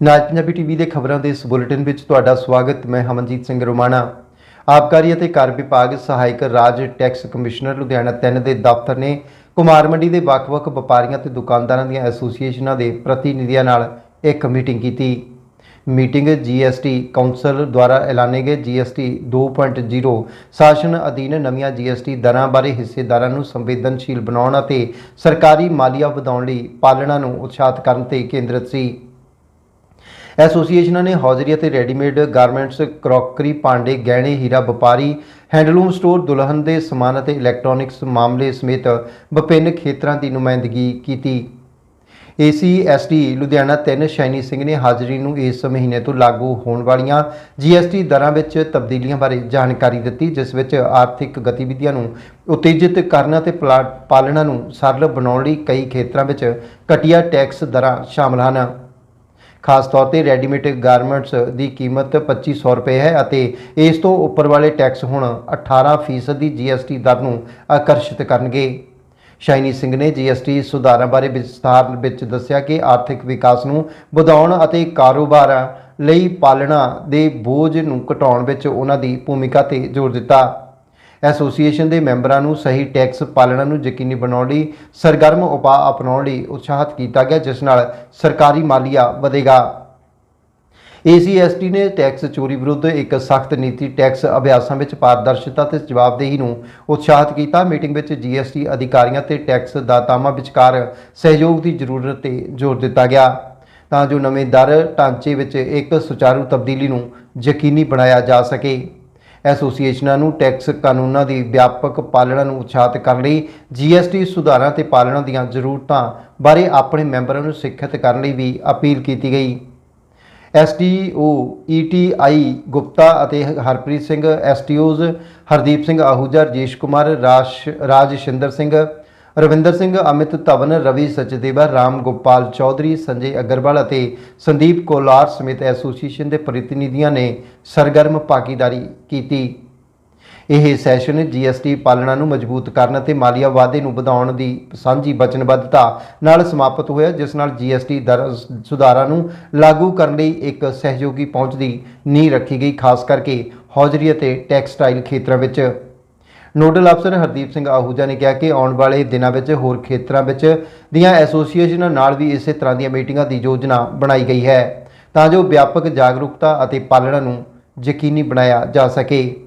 ਨਾਜ Punjabi TV ਦੇ ਖਬਰਾਂ ਦੇ ਇਸ ਬੁਲੇਟਿਨ ਵਿੱਚ ਤੁਹਾਡਾ ਸਵਾਗਤ, ਮੈਂ ਹਮਨਜੀਤ ਸਿੰਘ ਰੋਮਾਣਾ। ਆਬਕਾਰੀ ਅਤੇ ਕਰ ਵਿਭਾਗ ਸਹਾਇਕ ਰਾਜ ਟੈਕਸ ਕਮਿਸ਼ਨਰ ਲੁਧਿਆਣਾ 3 ਦੇ ਦਫ਼ਤਰ ਨੇ ਕੁਮਾਰ ਮੰਡੀ ਦੇ ਵੱਖ-ਵੱਖ ਵਪਾਰੀਆਂ ਤੇ ਦੁਕਾਨਦਾਰਾਂ ਦੀਆਂ ਐਸੋਸੀਏਸ਼ਨਾਂ ਦੇ ਪ੍ਰਤੀਨਿਧੀਆਂ ਨਾਲ ਇੱਕ ਮੀਟਿੰਗ ਕੀਤੀ। ਮੀਟਿੰਗ ਜੀਐਸਟੀ ਕਾਉਂਸਲ ਦੁਆਰਾ ਐਲਾਨੇ ਗਏ ਜੀਐਸਟੀ 2.0 ਸ਼ਾਸਨ ਅਧੀਨ ਨਵੀਆਂ ਜੀਐਸਟੀ ਦਰਾਂ ਬਾਰੇ ਹਿੱਸੇਦਾਰਾਂ ਨੂੰ ਸੰਵੇਦਨਸ਼ੀਲ ਬਣਾਉਣ ਅਤੇ ਸਰਕਾਰੀ ਮਾਲੀਆ ਵਧਾਉਣ ਲਈ ਪਾਲਣਾ ਨੂੰ ਉਤਸ਼ਾਹਿਤ ਕਰਨ ਤੇ ਕੇਂਦਰਿਤ ਸੀ। ਐਸੋਸੀਏਸ਼ਨਾਂ ਨੇ ਹੌਜ਼ਰੀ ਅਤੇ ਰੈਡੀਮੇਡ ਗਾਰਮੈਂਟਸ, ਕਰੋਕਰੀ, ਭਾਂਡੇ, ਗਹਿਣੇ, ਹੀਰਾ ਵਪਾਰੀ, ਹੈਂਡਲੂਮ ਸਟੋਰ, ਦੁਲਹਨ ਦੇ ਸਮਾਨ ਅਤੇ ਇਲੈਕਟ੍ਰੋਨਿਕਸ ਮਾਮਲੇ ਸਮੇਤ ਵਿਭਿੰਨ ਖੇਤਰਾਂ ਦੀ ਨੁਮਾਇੰਦਗੀ ਕੀਤੀ। ਏਸੀਐਸਟੀ ਲੁਧਿਆਣਾ 3 ਸ਼ੈਨੀ ਸਿੰਘ ਨੇ ਹਾਜ਼ਰੀ ਨੂੰ ਇਸ ਮਹੀਨੇ ਤੋਂ ਲਾਗੂ ਹੋਣ ਵਾਲੀਆਂ ਜੀਐਸਟੀ ਦਰਾਂ ਵਿੱਚ ਤਬਦੀਲੀਆਂ ਬਾਰੇ ਜਾਣਕਾਰੀ ਦਿੱਤੀ, ਜਿਸ ਵਿੱਚ ਆਰਥਿਕ ਗਤੀਵਿਧੀਆਂ ਨੂੰ ਉਤੇਜਿਤ ਕਰਨ ਅਤੇ ਪਲਾ- ਪਾਲਣਾ ਨੂੰ ਸਰਲ ਬਣਾਉਣ ਲਈ ਕਈ ਖੇਤਰਾਂ ਵਿੱਚ ਘਟੀਆ ਟੈਕਸ ਦਰਾਂ ਸ਼ਾਮਲ ਹਨ। ਖਾਸ ਤੌਰ ਤੇ ਰੈਡੀਮੇਡ ਗਾਰਮੈਂਟਸ ਦੀ ਕੀਮਤ 2500 ਰੁਪਏ ਹੈ ਅਤੇ ਇਸ ਤੋਂ ਉੱਪਰ ਵਾਲੇ ਟੈਕਸ ਹੁਣ 18% ਦੀ ਜੀਐਸਟੀ ਦਰ ਨੂੰ ਆਕਰਸ਼ਿਤ ਕਰਨਗੇ। ਸ਼ਾਇਨੀ ਸਿੰਘ ਨੇ ਜੀਐਸਟੀ ਸੁਧਾਰਾਂ ਬਾਰੇ ਵਿਸਥਾਰ ਵਿੱਚ ਦੱਸਿਆ ਕਿ ਆਰਥਿਕ ਵਿਕਾਸ ਨੂੰ ਵਧਾਉਣ ਅਤੇ ਕਾਰੋਬਾਰਾਂ ਲਈ ਪਾਲਣਾ ਦੇ ਬੋਝ ਨੂੰ ਘਟਾਉਣ ਵਿੱਚ ਉਹਨਾਂ ਦੀ ਭੂਮਿਕਾ ਤੇ ਜ਼ੋਰ ਦਿੱਤਾ। ਐਸੋਸੀਏਸ਼ਨ ਦੇ ਮੈਂਬਰਾਂ ਨੂੰ ਸਹੀ ਟੈਕਸ ਪਾਲਣਾ ਨੂੰ ਯਕੀਨੀ ਬਣਾਉਣ ਲਈ ਸਰਗਰਮ ਉਪਾਅ ਅਪਣਾਉਣ ਲਈ ਉਤਸ਼ਾਹਿਤ ਕੀਤਾ ਗਿਆ, ਜਿਸ ਨਾਲ ਸਰਕਾਰੀ ਮਾਲੀਆ ਵਧੇਗਾ। ਏਸੀਐਸਟੀ ਨੇ ਟੈਕਸ ਚੋਰੀ ਵਿਰੁੱਧ ਇੱਕ ਸਖਤ ਨੀਤੀ ਟੈਕਸ ਅਭਿਆਸਾਂ ਵਿੱਚ ਪਾਰਦਰਸ਼ਤਾ ਤੇ ਜਵਾਬਦੇਹੀ ਨੂੰ ਉਤਸ਼ਾਹਿਤ ਕੀਤਾ। ਮੀਟਿੰਗ ਵਿੱਚ ਜੀਐਸਟੀ ਅਧਿਕਾਰੀਆਂ ਤੇ ਟੈਕਸ ਦਾਤਾਵਾਂ ਵਿਚਕਾਰ ਸਹਿਯੋਗ ਦੀ ਜ਼ਰੂਰਤ ਤੇ ਜ਼ੋਰ ਦਿੱਤਾ ਗਿਆ। ਤਾਂ ਜੋ ਨਵੇਂ ਦਰ ਢਾਂਚੇ ਵਿੱਚ ਇੱਕ ਸੁਚਾਰੂ ਤਬਦੀਲੀ ਨੂੰ ਯਕੀਨੀ ਬਣਾਇਆ ਜਾ ਸਕੇ। ਐਸੋਸੀਏਸ਼ਨਾਂ ਨੂੰ ਟੈਕਸ ਕਾਨੂੰਨਾਂ ਦੀ ਵਿਆਪਕ ਪਾਲਣਾ ਨੂੰ ਉਤਸ਼ਾਹਿਤ ਕਰਨ ਲਈ ਜੀਐਸਟੀ ਸੁਧਾਰਾਂ ਤੇ ਪਾਲਣਾ ਦੀਆਂ ਜ਼ਰੂਰਤਾਂ ਬਾਰੇ ਆਪਣੇ ਮੈਂਬਰਾਂ ਨੂੰ ਸਿੱਖਿਅਤ ਕਰਨ ਲਈ ਵੀ ਅਪੀਲ ਕੀਤੀ ਗਈ। ਐਸਟੀਓ ਈਟੀਆਈ ਗੁਪਤਾ ਅਤੇ ਹਰਪ੍ਰੀਤ ਸਿੰਘ ਐਸਟੀਓਜ਼ ਹਰਦੀਪ ਸਿੰਘ ਆਹੂਜਾ, ਰਜੇਸ਼ ਕੁਮਾਰ ਰਾਜ ਰਾਜ ਸ਼ਿੰਦਰ ਸਿੰਘ ਰਵਿੰਦਰ ਸਿੰਘ, ਅਮਿਤ ਧਵਨ, ਰਵੀ ਸਚਦੇਵਾ, ਰਾਮ ਗੋਪਾਲ ਚੌਧਰੀ, ਸੰਜੇ ਅਗਰਵਾਲ ਅਤੇ ਸੰਦੀਪ ਕੋਲਾਰ ਸਮੇਤ ਐਸੋਸੀਏਸ਼ਨ ਦੇ ਪ੍ਰਤੀਨਿਧੀਆਂ ਨੇ ਸਰਗਰਮ ਭਾਗੀਦਾਰੀ ਕੀਤੀ। ਇਹ ਸੈਸ਼ਨ ਜੀਐਸਟੀ ਪਾਲਣਾ ਨੂੰ ਮਜ਼ਬੂਤ ਕਰਨ ਅਤੇ ਮਾਲੀਆ ਵਾਧੇ ਨੂੰ ਵਧਾਉਣ ਦੀ ਸਾਂਝੀ ਵਚਨਬੱਧਤਾ ਨਾਲ ਸਮਾਪਤ ਹੋਇਆ, ਜਿਸ ਨਾਲ ਜੀਐਸਟੀ ਦਰ ਸੁਧਾਰਾਂ ਨੂੰ ਲਾਗੂ ਕਰਨ ਲਈ ਇੱਕ ਸਹਿਯੋਗੀ ਪਹੁੰਚ ਦੀ ਨੀਂਹ ਰੱਖੀ ਗਈ, ਖਾਸ ਕਰਕੇ ਹੌਜ਼ਰੀ ਅਤੇ ਟੈਕਸਟਾਈਲ ਖੇਤਰਾਂ ਵਿੱਚ। ਨੋਡਲ ਅਫਸਰ ਹਰਦੀਪ ਸਿੰਘ ਆਹੂਜਾ ਨੇ ਕਿਹਾ ਕਿ ਆਉਣ ਵਾਲੇ ਦਿਨਾਂ ਵਿੱਚ ਹੋਰ ਖੇਤਰਾਂ ਵਿੱਚ ਦੀਆਂ ਐਸੋਸੀਏਸ਼ਨਾਂ ਨਾਲ ਵੀ ਇਸੇ ਤਰ੍ਹਾਂ ਦੀਆਂ ਮੀਟਿੰਗਾਂ ਦੀ ਯੋਜਨਾ ਬਣਾਈ ਗਈ ਹੈ ਤਾਂ ਜੋ ਵਿਆਪਕ ਜਾਗਰੂਕਤਾ ਅਤੇ ਪਾਲਣਾ ਨੂੰ ਯਕੀਨੀ ਬਣਾਇਆ ਜਾ ਸਕੇ।